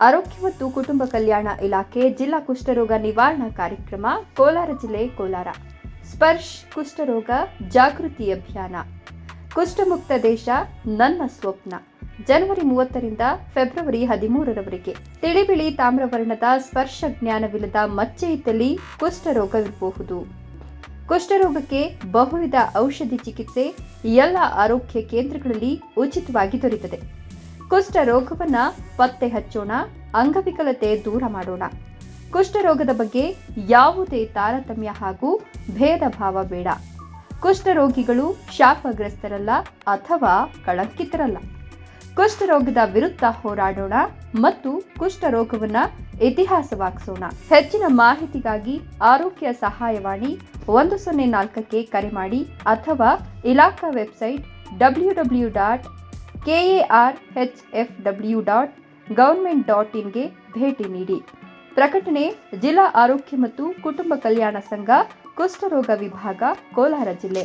ಆರೋಗ್ಯ ಮತ್ತು ಕುಟುಂಬ ಕಲ್ಯಾಣ ಇಲಾಖೆ ಜಿಲ್ಲಾ ಕುಷ್ಠರೋಗ ನಿವಾರಣಾ ಕಾರ್ಯಕ್ರಮ, ಕೋಲಾರ ಜಿಲ್ಲೆ ಕೋಲಾರ. ಸ್ಪರ್ಶ್ ಕುಷ್ಠರೋಗ ಜಾಗೃತಿ ಅಭಿಯಾನ. ಕುಷ್ಠಮುಕ್ತ ದೇಶ, ನನ್ನ ಸ್ವಪ್ನ. ಜನವರಿ ಮೂವತ್ತರಿಂದ ಫೆಬ್ರವರಿ ಹದಿಮೂರರವರೆಗೆ. ತಿಳಿಬಿಳಿ ತಾಮ್ರವರ್ಣದ ಸ್ಪರ್ಶ ಜ್ಞಾನವಿಲ್ಲದ ಮಚ್ಚೆ ಇದ್ದಲ್ಲಿ ಕುಷ್ಠರೋಗವಿರಬಹುದು. ಕುಷ್ಠರೋಗಕ್ಕೆ ಬಹುವಿಧ ಔಷಧಿ ಚಿಕಿತ್ಸೆ ಎಲ್ಲ ಆರೋಗ್ಯ ಕೇಂದ್ರಗಳಲ್ಲಿ ಉಚಿತವಾಗಿ ದೊರೆಯುತ್ತದೆ. ಕುಷ್ಠ ರೋಗವನ್ನ ಪತ್ತೆ ಹಚ್ಚೋಣ, ಅಂಗವಿಕಲತೆ ದೂರ ಮಾಡೋಣ. ಕುಷ್ಠರೋಗದ ಬಗ್ಗೆ ಯಾವುದೇ ತಾರತಮ್ಯ ಹಾಗೂ ಭೇದ ಭಾವ ಬೇಡ. ಕುಷ್ಠರೋಗಿಗಳು ಶಾಪಗ್ರಸ್ತರಲ್ಲ ಅಥವಾ ಕಳಂಕಿತರಲ್ಲ. ಕುಷ್ಠರೋಗದ ವಿರುದ್ಧ ಹೋರಾಡೋಣ ಮತ್ತು ಕುಷ್ಠರೋಗವನ್ನ ಇತಿಹಾಸವಾಗಿಸೋಣ. ಹೆಚ್ಚಿನ ಮಾಹಿತಿಗಾಗಿ ಆರೋಗ್ಯ ಸಹಾಯವಾಣಿ ಒಂದು ಸೊನ್ನೆ ನಾಲ್ಕಕ್ಕೆ ಕರೆ ಮಾಡಿ ಅಥವಾ ಇಲಾಖಾ website W W dot KAR H F W dot government dot ಇನ್ಗೆ ಭೇಟಿ ನೀಡಿ. ಪ್ರಕಟಣೆ, ಜಿಲ್ಲಾ ಆರೋಗ್ಯ ಮತ್ತು ಕುಟುಂಬ ಕಲ್ಯಾಣ ಸಂಘ, ಕುಷ್ಠರೋಗ ವಿಭಾಗ, ಕೋಲಾರ ಜಿಲ್ಲೆ.